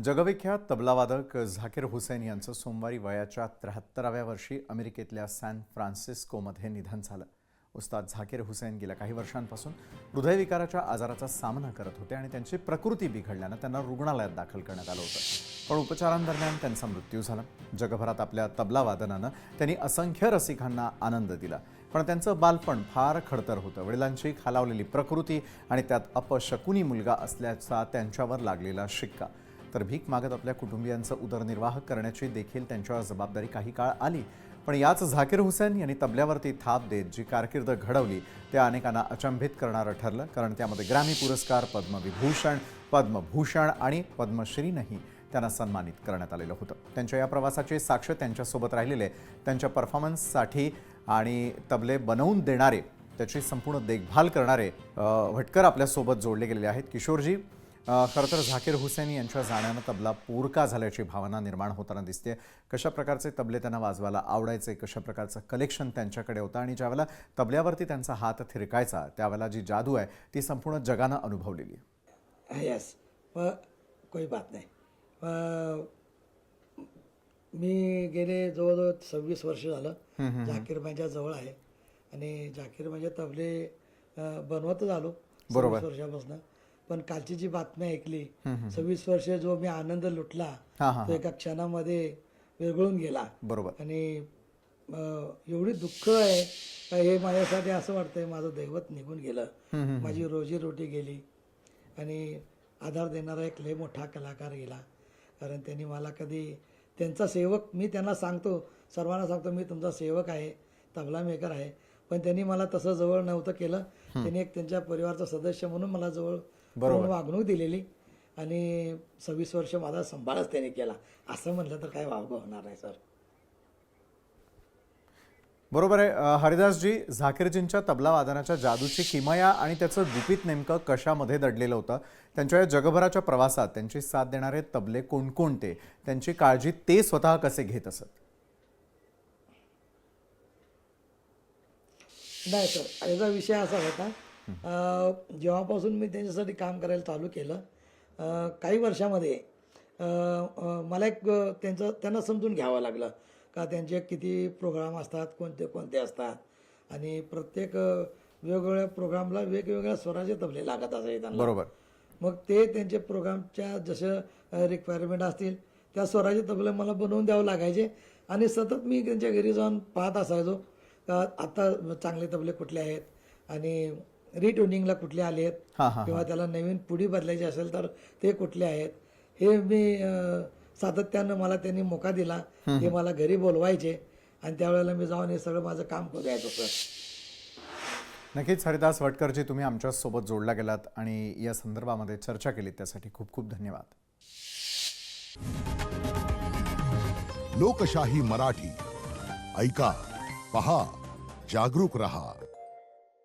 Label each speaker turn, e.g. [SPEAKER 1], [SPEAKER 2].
[SPEAKER 1] जगविख्यात तबलावादक झाकीर हुसेन यांचं सोमवारी वयाच्या त्र्याहत्तराव्या वर्षी अमेरिकेतल्या सॅन फ्रान्सिस्कोमध्ये निधन झालं. उस्ताद झाकीर हुसेन गेल्या काही वर्षांपासून हृदयविकाराच्या आजाराचा सामना करत होते आणि त्यांची प्रकृती बिघडल्यानं त्यांना रुग्णालयात दाखल करण्यात आलं होतं. पण उपचारांदरम्यान त्यांचा मृत्यू झाला. जगभरात आपल्या तबलावादनानं त्यांनी असंख्य रसिकांना आनंद दिला. पण त्यांचं बालपण फार खडतर होतं. वडिलांची खालावलेली प्रकृती आणि त्यात अपशकुनी मुलगा असल्याचा त्यांच्यावर लागलेला शिक्का. तर भीक मागत आपल्या कुटुंबियांचा उदरनिर्वाह करण्याची देखील त्यांच्यावर जबाबदारी काही काळ आली. पण याच झाकीर हुसेन यांनी तबल्यावरती थाप देत जी कारकीर्द घडवली त्या अनेकांना अचंभित करणारं ठरलं. कारण त्यामध्ये ग्रॅमी पुरस्कार पद्मविभूषण पद्मभूषण आणि पद्मश्रीनंही त्यांना सन्मानित करण्यात आलेलं होतं. त्यांच्या या प्रवासाची साक्ष त्यांच्यासोबत राहिलेले त्यांच्या परफॉर्मन्ससाठी आणि तबले बनवून देणारे त्याची संपूर्ण देखभाल करणारे भटकर आपल्यासोबत जोडले गेलेले आहेत. किशोरजी खरं तर झाकीर हुसेन यांच्या जाण्यानं तबला पोरका झाल्याची भावना निर्माण होताना दिसते कशा प्रकारचे तबले त्यांना वाजवायला आवडायचे कशा प्रकारचं कलेक्शन त्यांच्याकडे होतं आणि ज्यावेळेला तबल्यावरती त्यांचा हात थिरकायचा त्यावेळेला जी जादू आहे ती संपूर्ण जगानं अनुभवलेली आहे.
[SPEAKER 2] यस मग कोई बात नाही. मी गेले जवळजवळ सव्वीस वर्ष झालं जाकीर माझ्या जवळ आहे. आणि जाकीर म्हणजे तबले बनवतच आलो.
[SPEAKER 1] बरोबर.
[SPEAKER 2] वर्षापासून. पण कालची जी बातमी ऐकली सव्वीस वर्ष जो मी आनंद लुटला तो एका क्षणामध्ये विरघळून गेला.
[SPEAKER 1] बरोबर.
[SPEAKER 2] आणि एवढी दुःख आहे का हे माझ्यासाठी असं वाटतंय माझं दैवत निघून गेलं. माझी रोजीरोटी गेली. आणि आधार देणारा एक लय मोठा कलाकार गेला. कारण त्यांनी मला कधी त्यांचा सेवक मी त्यांना सांगतो सर्वांना सांगतो मी तुमचा सेवक आहे तबला मेकर आहे. पण त्यांनी मला तसं जवळ नव्हतं केलं. त्यांनी एक त्यांच्या परिवारचा सदस्य म्हणून मला जवळ करून वागणूक दिलेली? आणि सव्वीस वर्ष माझा सांभाळच त्याने केला. असं म्हटलं तर काय वावगं होणार आहे सर.
[SPEAKER 1] बरोबर आहे. हरिदासजी झाकीरजींच्या तबला वादनाच्या जादूची किमया आणि त्याचं गुपित नेमकं कशामध्ये दडलेलं होतं? त्यांच्या या जगभराच्या प्रवासात त्यांची साथ देणारे तबले कोणकोणते? त्यांची काळजी ते स्वतः कसे घेत असत?
[SPEAKER 2] नाही सर. याचा विषय असा होता जेव्हापासून मी त्यांच्यासाठी काम करायला चालू केलं काही वर्षामध्ये मला एक त्यांचं त्यांना समजून घ्यावं लागलं का त्यांचे किती प्रोग्राम असतात कोणते कोणते असतात. आणि प्रत्येक वेगवेगळ्या प्रोग्रामला वेगवेगळ्या स्वराचे तबले लागत असायचे त्यांना.
[SPEAKER 1] बरोबर.
[SPEAKER 2] मग ते त्यांचे प्रोग्रामच्या जसं रिक्वायरमेंट असतील त्या स्वराचे तबले मला बनवून द्यावं लागायचे. आणि सतत मी त्यांच्या घरी जाऊन पाहत असायचो का आता चांगले तबले कुठले आहेत. आणि रिट्युनिंगला कुठले आले आहेत
[SPEAKER 1] हां हां
[SPEAKER 2] किंवा त्याला नवीन पुडी बदलायची असेल तर ते कुठले आहेत? हे मी सातत्यानं मला त्यांनी मोका दिला ते मला घरी बोलवायचे आणि त्यावेळेला मी जाऊन हे सगळं माझं काम करू द्यायचो सर
[SPEAKER 1] नक्कीच हरिदास वटकरजी तुम्ही आमच्यासोबत जोडला गेलात आणि या संदर्भामध्ये चर्चा केली त्यासाठी खूप खूप धन्यवाद.
[SPEAKER 3] लोकशाही मराठी. ऐका पहा जागरूक रहा.